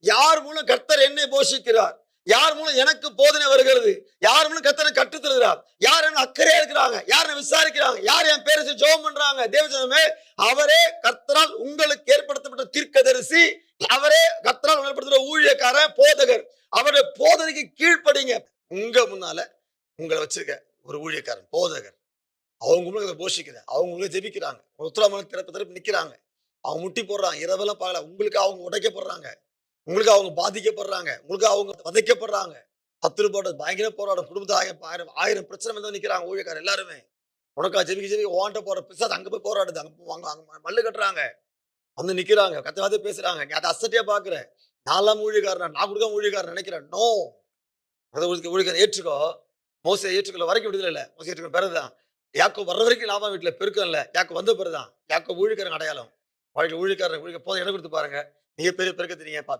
யார் மூலம் கர்த்தர் என்னை போஷிக்கிறார்? யார் மூலம் எனக்கு போதனை வருகிறது? யார் மூலம் கத்தனை கற்றுத் தருகிறார்? யார் என்ன அக்கறையா இருக்கிறாங்க? யார் என்ன விசாரிக்கிறாங்க? யார் என் பேரை சொல்லி பண்றாங்க? தேவஜனமே அவரே கர்த்தரால் உங்களுக்கு ஏற்படுத்தப்பட்ட தீர்க்கதரிசி அவரே கர்த்தரால் ஏற்படுத்துற ஊழியக்கார போதகர். அவருடைய போதனைக்கு கீழ்ப்படிங்க. உங்க முன்னால உங்களை வச்சிருக்க ஒரு ஊழியக்காரன் போதகர். அவங்க உங்களுக்கு போஷிக்கிறாங்க அவங்க உங்களுக்கு ஜெபிக்கிறாங்க. உத்தரமான திறப்பு திறப்பு நிக்கிறாங்க. அவங்க முட்டி போடுறாங்க இரவெல்லாம் பார்க்கல. உங்களுக்கு அவங்க உடைக்க போடுறாங்க உங்களுக்கு அவங்க பாதிக்கப்படுறாங்க. உங்களுக்கு அவங்க வதைக்கப்படுறாங்க. பத்து ரூபாய் பயங்கர போராட குடும்பத்தை ஆயிரம் ஆயிரம் ஆயிரம் பிரச்சனை வந்து நிக்கிறாங்க ஊழியக்காரர் எல்லாருமே. உனக்கா ஜெபிக்க ஜெபி ஓன்ட்ட போற பிசாது அங்க போய் போராடுது. அங்க வாங்க அங்க அங்க மல்லு கட்டுறாங்க. வந்து நிக்கிறாங்க கத்தவாதே பேசுறாங்க. நீ அதை அசட்டியா பாக்குற நாலாம் ஊழியக்காரன்? நான் கொடுக்க ஊழியக்காரன் நினைக்கிறேன். நோ அதை ஊழியக்காரன் ஏற்றுக்கோ. மோசை ஏற்றுக்கல வரைக்கும் விடுதலை இல்லை. மோசை ஏற்றுக்கொள்ள பிறகுதான் யாக்கோ வர்ற வரைக்கும் லாபம் வீட்டுல பெருக்கம் இல்லை. யாக்கோ வந்த பிறகுதான் யாக்கோ ஊழியக்காரன் அடையாளம். வாழ்க்கை ஊழியக்காரன் ஊழிய போதும். இடம் கொடுத்து பாருங்க. மிகப்பெரிய பெருக்கத்தை நீங்க பாப்பீங்க